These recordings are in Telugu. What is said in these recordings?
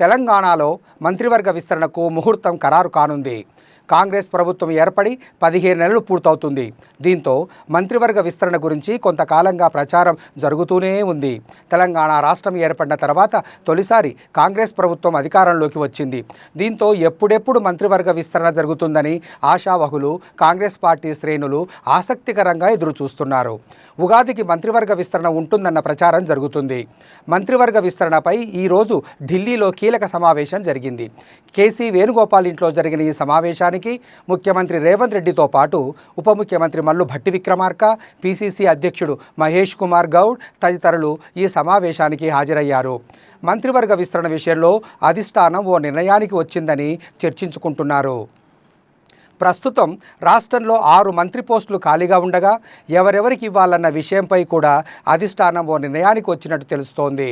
తెలంగాణలో మంత్రివర్గ విస్తరణకు ముహూర్తం ఖరారు కానుంది. కాంగ్రెస్ ప్రభుత్వం ఏర్పడి పదిహేను నెలలు పూర్తవుతుంది. దీంతో మంత్రివర్గ విస్తరణ గురించి కొంతకాలంగా ప్రచారం జరుగుతూనే ఉంది. తెలంగాణ రాష్ట్రం ఏర్పడిన తర్వాత తొలిసారి కాంగ్రెస్ ప్రభుత్వం అధికారంలోకి వచ్చింది. దీంతో ఎప్పుడెప్పుడు మంత్రివర్గ విస్తరణ జరుగుతుందని ఆశావహులు కాంగ్రెస్ పార్టీ శ్రేణులు ఆసక్తికరంగా ఎదురుచూస్తున్నారు. ఉగాదికి మంత్రివర్గ విస్తరణ ఉంటుందన్న ప్రచారం జరుగుతుంది. మంత్రివర్గ విస్తరణపై ఈరోజు ఢిల్లీలో కీలక సమావేశం జరిగింది. కేసీ వేణుగోపాల్ ఇంట్లో జరిగిన ఈ సమావేశానికి ముఖ్యమంత్రి రేవంత్ రెడ్డితో పాటు ఉప ముఖ్యమంత్రి మల్లు భట్టి విక్రమార్క పిసిసి అధ్యక్షుడు మహేష్ కుమార్ గౌడ్ తదితరులు ఈ సమావేశానికి హాజరయ్యారు. మంత్రివర్గ విస్తరణ విషయంలో అధిష్టానం ఓ నిర్ణయానికి వచ్చిందని చర్చించుకుంటున్నారు. ప్రస్తుతం రాష్ట్రంలో ఆరు మంత్రి పోస్టులు ఖాళీగా ఉండగా ఎవరెవరికి ఇవ్వాలన్న విషయంపై కూడా అధిష్టానం ఓ నిర్ణయానికి వచ్చినట్టు తెలుస్తోంది.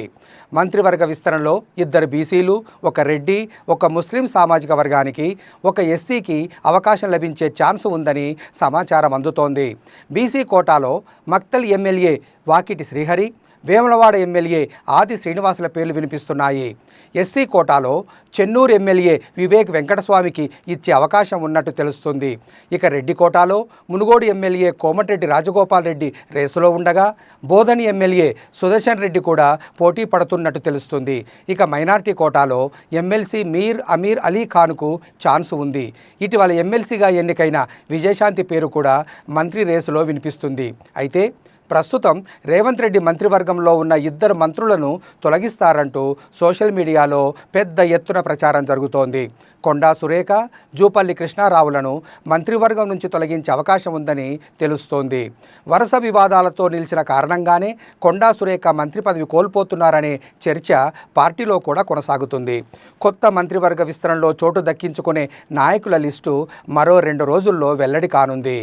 మంత్రివర్గ విస్తరణలో ఇద్దరు బీసీలు ఒక రెడ్డి ఒక ముస్లిం సామాజిక వర్గానికి ఒక ఎస్సీకి అవకాశం లభించే ఛాన్స్ ఉందని సమాచారం అందుతోంది. బీసీ కోటాలో మక్తల్ ఎమ్మెల్యే వాకిటి శ్రీహరి వేములవాడ ఎమ్మెల్యే ఆది శ్రీనివాసుల పేర్లు వినిపిస్తున్నాయి. ఎస్సీ కోటాలో చెన్నూరు ఎమ్మెల్యే వివేక్ వెంకటస్వామికి ఇచ్చే అవకాశం ఉన్నట్టు తెలుస్తుంది. ఇక రెడ్డి కోటాలో మునుగోడు ఎమ్మెల్యే కోమటిరెడ్డి రాజగోపాల్ రెడ్డి రేసులో ఉండగా బోధని ఎమ్మెల్యే సుదర్శన్ రెడ్డి కూడా పోటీ పడుతున్నట్టు తెలుస్తుంది. ఇక మైనార్టీ కోటాలో ఎమ్మెల్సీ మీర్ అమీర్ అలీ ఖాన్కు ఛాన్స్ ఉంది. ఇటీవల ఎమ్మెల్సీగా ఎన్నికైన విజయశాంతి పేరు కూడా మంత్రి రేసులో వినిపిస్తుంది. అయితే ప్రస్తుతం రేవంత్ రెడ్డి మంత్రివర్గంలో ఉన్న ఇద్దరు మంత్రులను తొలగిస్తారంటూ సోషల్ మీడియాలో పెద్ద ఎత్తున ప్రచారం జరుగుతోంది. కొండా సురేఖ జూపల్లి కృష్ణారావులను మంత్రివర్గం నుంచి తొలగించే అవకాశం ఉందని తెలుస్తోంది. వరుస వివాదాలతో నిలిచిన కారణంగానే కొండా సురేఖ మంత్రి పదవి కోల్పోతున్నారనే చర్చ పార్టీలో కూడా కొనసాగుతుంది. కొత్త మంత్రివర్గ విస్తరణలో చోటు దక్కించుకునే నాయకుల లిస్టు మరో రెండు రోజుల్లో వెల్లడి కానుంది.